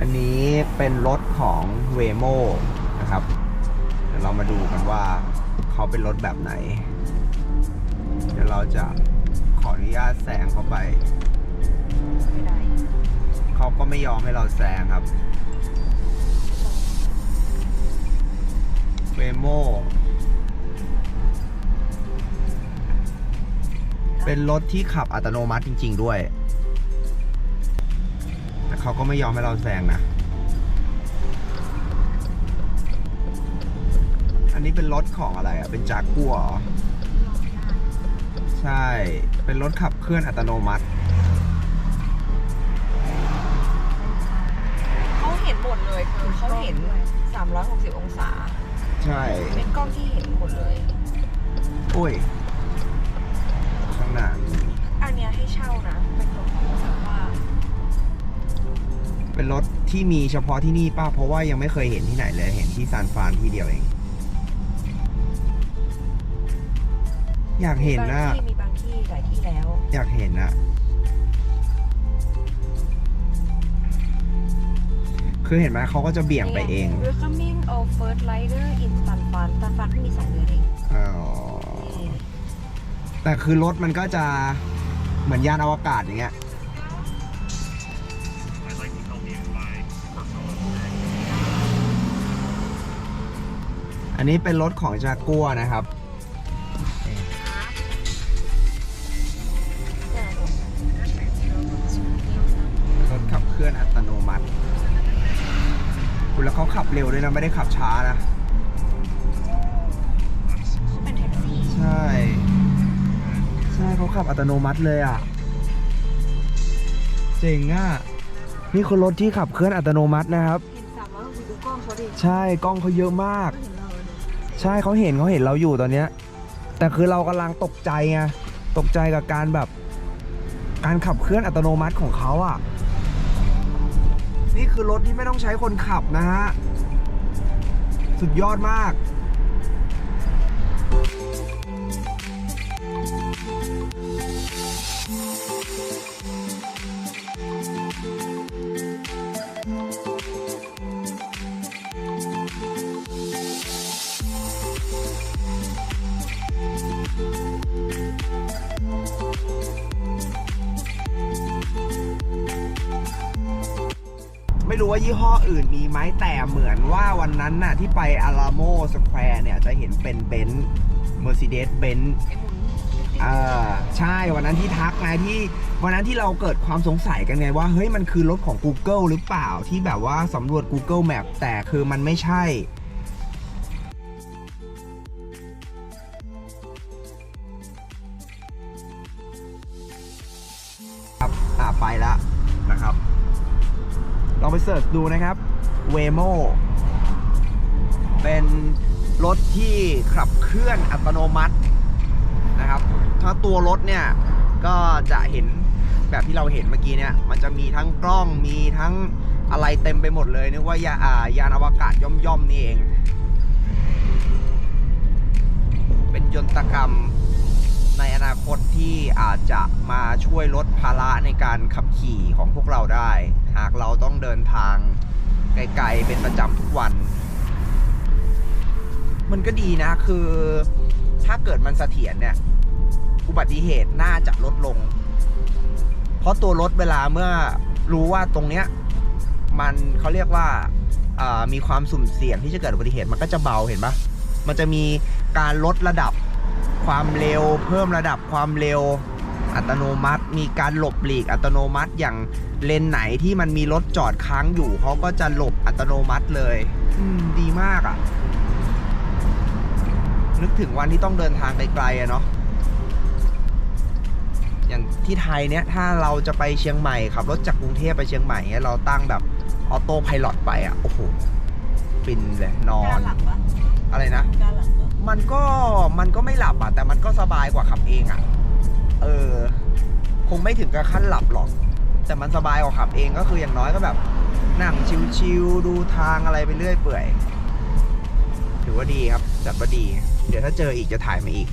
อันนี้เป็นรถของเวโมนะครับ เดี๋ยวเรามาดูกันว่าเขาเป็นรถแบบไหน เดี๋ยวเราจะขออนุญาตแซงเข้าไปไไเขาก็ไม่ยอมให้เราแซงครับ เวโมเป็นรถที่ขับอัตโนมัติจริง ๆ ด้วย แต่เขาก็ไม่ยอมให้เราแซงนะ อันนี้เป็นรถของอะไรอะ เป็นจากกัวเหรอใช่ เป็นรถขับเคลื่อนอัตโนมัติ เขาเห็นหมดเลยคือเขาเห็น 360 องศา ใช่ เป็นกล้องที่เห็นหมดเลยอุ้ย ข้างหน้า เป็นรถที่มีเฉพาะที่นี่ป้าเพราะว่ายังไม่เคยเห็นที่ไหนเลยเห็นที่ซานฟรานที่เดียวเอง อยากเห็นบางนะที่มีบางที่หลายที่แล้ว อยากเห็นอะคือเห็นไหมเขาก็จะเบี่ยงไปเอง Welcoming of first rider in San Fran San Fran เพิ่งมีสองเดือนเองอ๋อนี่แต่คือรถมันก็จะเหมือนยานอวกาศอย่างเงี้ย อันนี้เป็นรถของจากัวนะครับ รถขับเคลื่อนอัตโนมัติคุณแล้วเขาขับเร็วด้วยนะไม่ได้ขับช้านะเขาเป็นแท็กซี่ใช่ ใช่เขาขับอัตโนมัติเลยอะ เจ๋งอะ นี่คือรถที่ขับเคลื่อนอัตโนมัตินะครับ เห็นสามารถดูกล้องเขาดิ ใช่กล้องเขาเยอะมาก เห็นเราเลย ใช่เขาเห็นเขาเห็นเราอยู่ตอนเนี้ย แต่คือเรากำลังตกใจไงตกใจกับการแบบ การขับเคลื่อนอัตโนมัติของเขาอะ นี่คือรถที่ไม่ต้องใช้คนขับนะฮะ สุดยอดมาก รู้ว่ายี่ห้ออื่นมีไหมแต่เหมือนว่าวันนั้นน่ะที่ไปอาราโมสแควร์เนี่ยจะเห็นเป็นเบนซ์เมอร์ d เดสเบนซ์อ่าใช่วันนั้นที่ทักไงที่วันนั้นที่เราเกิดความสงสัยกันไงว่าเฮ้ยมันคือรถของ Google หรือเปล่าที่แบบว่าสำรวจ Google Map แต่คือมันไม่ใช่ครับอ่าไปแล้วนะครับ ลองไปเสิร์ชดูนะครับ Waymo เป็นรถที่ขับเคลื่อนอัตโนมัตินะครับ ถ้าตัวรถเนี่ย ก็จะเห็นแบบที่เราเห็นเมื่อกี้เนี่ย มันจะมีทั้งกล้องมีทั้งอะไรเต็มไปหมดเลยนึกว่ายาอ่ายานอวกาศย่อมๆนี่เอง เป็นยนตกรรม ในอนาคตที่อาจจะมาช่วยลดภาระในการขับขี่ของพวกเราได้ หากเราต้องเดินทางไกลๆเป็นประจำทุกวัน มันก็ดีนะคือถ้าเกิดมันเสถียรเนี่ย อุบัติเหตุน่าจะลดลง เพราะตัวรถเวลาเมื่อรู้ว่าตรงเนี้ยมันเขาเรียกว่าามีความสุ่มเสี่ยงที่จะเกิดอุบัติเหตุมันก็จะเบาเห็นปะมันจะมีการลดระดับ ความเร็ว เพิ่มระดับความเร็วอัตโนมัติ มีการหลบหลีกอัตโนมัติอย่างเลนไหนที่มันมีรถจอดค้างอยู่เขาก็จะหลบอัตโนมัติเลยอืมดีมากอะ่ะ นึกถึงวันที่ต้องเดินทางไกลๆอะเนาะอย่างที่ไทยเนี้ยถ้าเราจะไปเชียงใหม่ขับรถจากกรุงเทพไปเชียงใหม่เนี้ยเราตั้งแบบออโต้ไพลอตไปอะโอ้โหฟินเลยนอกานรหลับปะอะไรนะ การหลับปะ มันก็มันก็ไม่หลับอะ แต่มันก็สบายกว่าขับเองอะ เออ คงไม่ถึงกับขั้นหลับหรอก แต่มันสบายกว่าขับเองก็คืออย่างน้อยก็แบบนั่งชิวๆดูทางอะไรไปเรื่อยเปื่อย ถือว่าดีครับ จัดว่าดี เดี๋ยวถ้าเจออีกจะถ่ายมาอีก